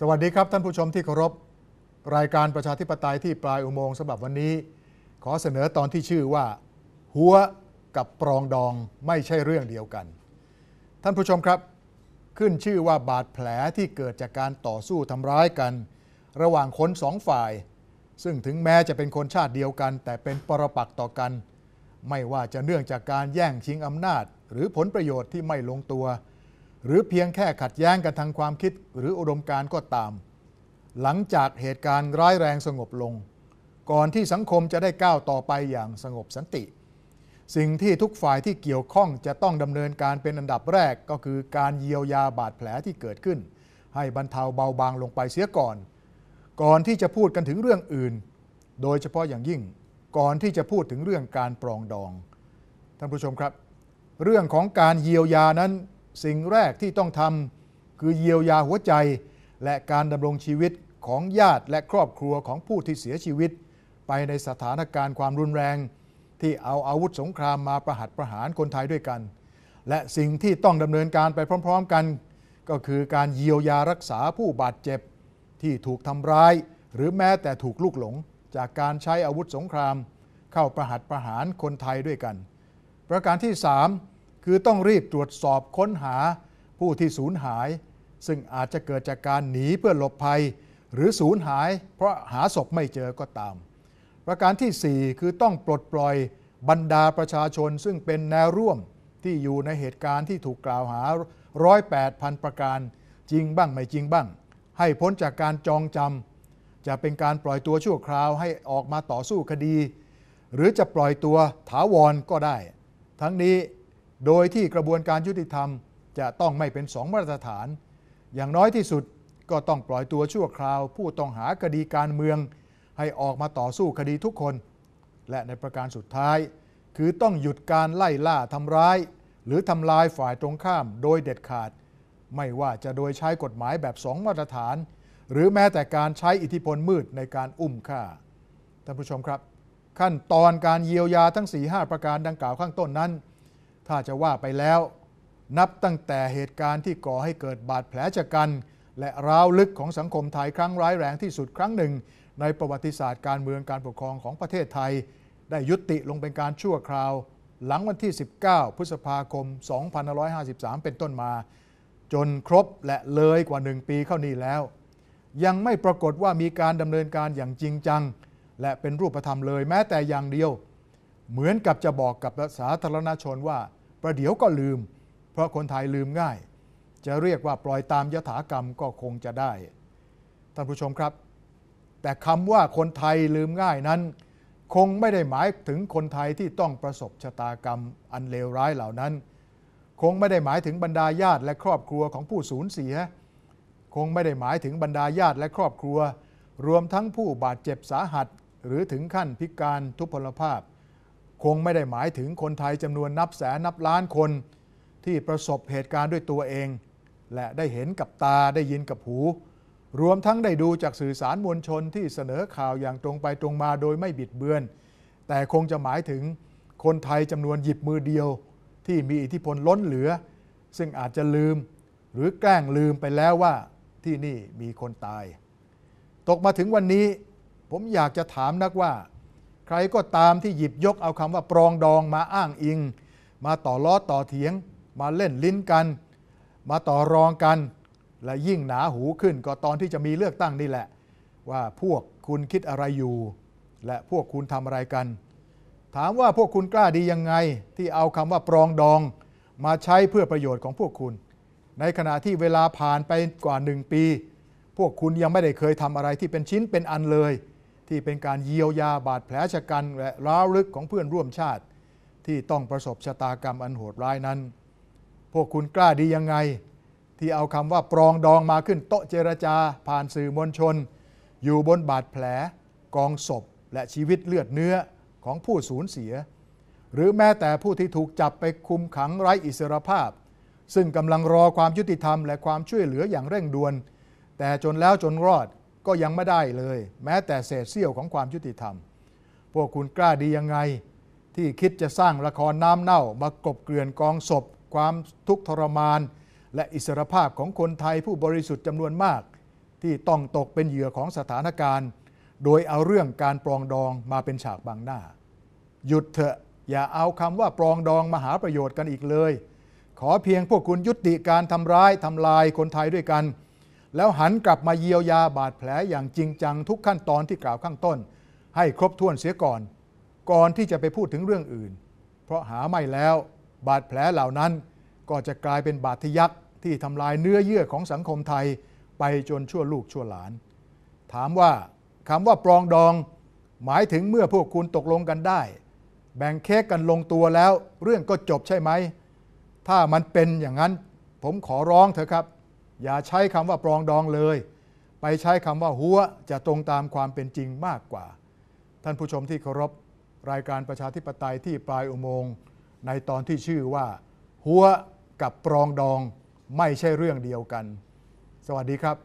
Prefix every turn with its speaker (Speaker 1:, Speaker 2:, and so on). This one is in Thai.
Speaker 1: สวัสดีครับท่านผู้ชมที่เคารพ รายการประชาธิปไตยที่ปลายอุโมงค์สำหรับวันนี้ ขอเสนอตอนที่ชื่อว่า หัวกับปรองดองไม่ใช่เรื่องเดียวกัน ท่านผู้ชมครับ ขึ้นชื่อว่าบาดแผลที่เกิดจากการต่อสู้ทำร้ายกัน ระหว่างคนสองฝ่าย ซึ่งถึงแม้จะเป็นคนชาติเดียวกัน แต่เป็นปรปักษ์ต่อกัน ไม่ว่าจะเนื่องจากการแย่งชิงอำนาจ หรือผลประโยชน์ที่ไม่ลงตัว หรือเพียงแค่ขัดแย้งกันทางความคิดหรืออุดมการณ์ก็ตาม หลังจากเหตุการณ์ร้ายแรงสงบลง ก่อนที่สังคมจะได้ก้าวต่อไปอย่างสงบสันติ สิ่งที่ทุกฝ่ายที่เกี่ยวข้องจะต้องดำเนินการเป็นอันดับแรกก็คือการเยียวยาบาดแผลที่เกิดขึ้น ให้บรรเทาเบาบางลงไปเสียก่อน ก่อนที่จะพูดกันถึงเรื่องอื่น โดยเฉพาะอย่างยิ่งก่อนที่จะพูดถึงเรื่องการปรองดอง ท่านผู้ชมครับ เรื่องของการเยียวยานั้น สิ่งแรกที่ต้องทำคือเยียวยาหัวใจ และการดำรงชีวิตของญาติและครอบครัวของผู้ที่เสียชีวิต ไปในสถานการณ์ความรุนแรง ที่เอาอาวุธสงครามมาประหัตประหารคนไทยด้วยกัน และสิ่งที่ต้องดำเนินการไปพร้อม ๆกัน ก็คือการเยียวยารักษาผู้บาดเจ็บ ที่ถูกทำร้าย หรือแม้แต่ถูกลุกหลง จากการใช้อาวุธสงคราม เข้าประหัตประหารคนไทยด้วยกัน ประการที่ 3 คือต้องรีบตรวจสอบค้นหาผู้ที่สูญหาย ซึ่งอาจจะเกิดจากการหนีเพื่อหลบภัย หรือสูญหาย เพราะหาศพไม่เจอก็ตาม ประการทีสี่ 4 คือต้องปลดปล่อยบรรดาประชาชนซึ่งเป็นแนวร่วมที่อยู่ในเหตุการณ์ที่ถูกกล่าวหาร้อยแปดพันประการจริงบ้างไม่จริงบ้าง ให้พ้นจากการจองจำจะเป็นการปล่อยตัวชั่วคราวให้ออกมาต่อสู้คดี หรือจะปล่อยตัวถาวรก็ได้ ทั้งนี้ โดยที่กระบวนการยุติธรรมจะต้องไม่เป็นสองมาตรฐาน อย่างน้อยที่สุดก็ต้องปล่อยตัวชั่วคราว ผู้ต้องหาคดีการเมือง ให้ออกมาต่อสู้คดีทุกคน และในประการสุดท้าย คือต้องหยุดการไล่ล่าทำร้าย หรือทำลายฝ่ายตรงข้ามโดยเด็ดขาด ไม่ว่าจะโดยใช้กฎหมายแบบสองมาตรฐาน หรือแม้แต่การใช้อิทธิพลมืดในการอุ้มฆ่าท่านผู้ชมครับ ขั้นตอนการเยียวยาทั้ง 4-5 ประการดังกล่าวข้างต้นนั้น ถ้าจะว่าไปแล้ว นับตั้งแต่เหตุการณ์ที่ก่อให้เกิดบาดแผลชะกัน และร้าวลึกของสังคมไทยครั้งร้ายแรงที่สุดครั้งหนึ่ง ในประวัติศาสตร์การเมืองการปกครองของประเทศไทย ได้ยุติลงเป็นการชั่วคราว หลังวันที่ 19 พฤษภาคม 2553 เป็นต้นมา จนครบและเลยกว่า1ปีเข้านี้แล้ว ยังไม่ปรากฏว่ามีการดำเนินการอย่างจริงจัง และเป็นรูปธรรมเลยแม้แต่อย่างเดียว เหมือนกับจะบอกกับสาธารณชนว่า ประเดี๋ยวก็ลืม เพราะคนไทยลืมง่าย จะเรียกว่าปล่อยตามยถากรรมก็คงจะได้ ท่านผู้ชมครับ แต่คำว่าคนไทยลืมง่ายนั้น คงไม่ได้หมายถึงคนไทยที่ต้องประสบชะตากรรมอันเลวร้ายเหล่านั้น คงไม่ได้หมายถึงบรรดาญาติและครอบครัวของผู้สูญเสีย คงไม่ได้หมายถึงบรรดาญาติและครอบครัว รวมทั้งผู้บาดเจ็บสาหัส หรือถึงขั้นพิการทุพพลภาพ คงไม่ได้หมายถึงคนไทยจำนวนนับแสนนับล้านคน ที่ประสบเหตุการณ์ด้วยตัวเอง และได้เห็นกับตาได้ยินกับหู รวมทั้งได้ดูจากสื่อสารมวลชนที่เสนอข่าวอย่างตรงไปตรงมาโดยไม่บิดเบือน แต่คงจะหมายถึงคนไทยจำนวนหยิบมือเดียว ที่มีอิทธิพลล้นเหลือ ซึ่งอาจจะลืม หรือแกล้งลืมไปแล้วว่าที่นี่มีคนตาย ตกมาถึงวันนี้ ผมอยากจะถามนักว่า ใครก็ตามที่หยิบยกเอาคำว่าปรองดองมาอ้างอิง มาต่อล้อต่อเถียง มาเล่นลิ้นกัน มาต่อรองกัน และยิ่งหนาหูขึ้นก็ตอนที่จะมีเลือกตั้งนี่แหละ ว่าพวกคุณคิดอะไรอยู่ และพวกคุณทำอะไรกัน ถามว่าพวกคุณกล้าดียังไง ที่เอาคำว่าปรองดองมาใช้เพื่อประโยชน์ของพวกคุณ ในขณะที่เวลาผ่านไปกว่าหนึ่งปี พวกคุณยังไม่ได้เคยทำอะไรที่เป็นชิ้นเป็นอันเลย ที่เป็นการเยียวยาบาดแผลชะกันและร้าวลึกของเพื่อนร่วมชาติ ที่ต้องประสบชะตากรรมอันโหดร้ายนั้น พวกคุณกล้าดียังไง ที่เอาคำว่าปรองดองมาขึ้นโต๊ะเจรจา ผ่านสื่อมวลชน อยู่บนบาดแผล กองศพ และชีวิตเลือดเนื้อของผู้สูญเสีย หรือแม้แต่ผู้ที่ถูกจับไปคุมขังไร้อิสรภาพ ซึ่งกำลังรอความยุติธรรมและความช่วยเหลืออย่างเร่งด่วน แต่จนแล้วจนรอด ก็ยังไม่ได้เลย แม้แต่เศษเสี้ยวของความยุติธรรม พวกคุณกล้าดียังไง ที่คิดจะสร้างละครน้ำเน่ามากบเกลื่อนกองศพ ความทุกข์ทรมาน และอิสรภาพของคนไทยผู้บริสุทธิ์จำนวนมาก ที่ต้องตกเป็นเหยื่อของสถานการณ์ โดยเอาเรื่องการปรองดองมาเป็นฉากบังหน้า หยุดเถอะอย่าเอาคำว่าปรองดองมาหาประโยชน์กันอีกเลย ขอเพียงพวกคุณยุติการทำร้ายทำลายคนไทยด้วยกัน แล้วหันกลับมาเยียวยาบาดแผลอย่างจริงจังทุกขั้นตอนที่กล่าวข้างต้น ให้ครบถ้วนเสียก่อน ก่อนที่จะไปพูดถึงเรื่องอื่น เพราะหาไม่แล้วบาดแผลเหล่านั้น ก็จะกลายเป็นบาดทะยักที่ทำลายเนื้อเยื่อของสังคมไทย ไปจนชั่วลูกชั่วหลาน ถามว่าคำว่าปรองดอง หมายถึงเมื่อพวกคุณตกลงกันได้ แบ่งเค้กกันลงตัวแล้ว เรื่องก็จบใช่ไหม ถ้ามันเป็นอย่างนั้น ผมขอร้องเถอะครับ อย่าใช้คำว่าปรองดองเลย ไปใช้คำว่าหัวจะตรงตามความเป็นจริงมากกว่า ท่านผู้ชมที่เคารพรายการประชาธิปไตยที่ปลายอุโมงค์ในตอนที่ชื่อว่า หัวกับปรองดองไม่ใช่เรื่องเดียวกัน สวัสดีครับ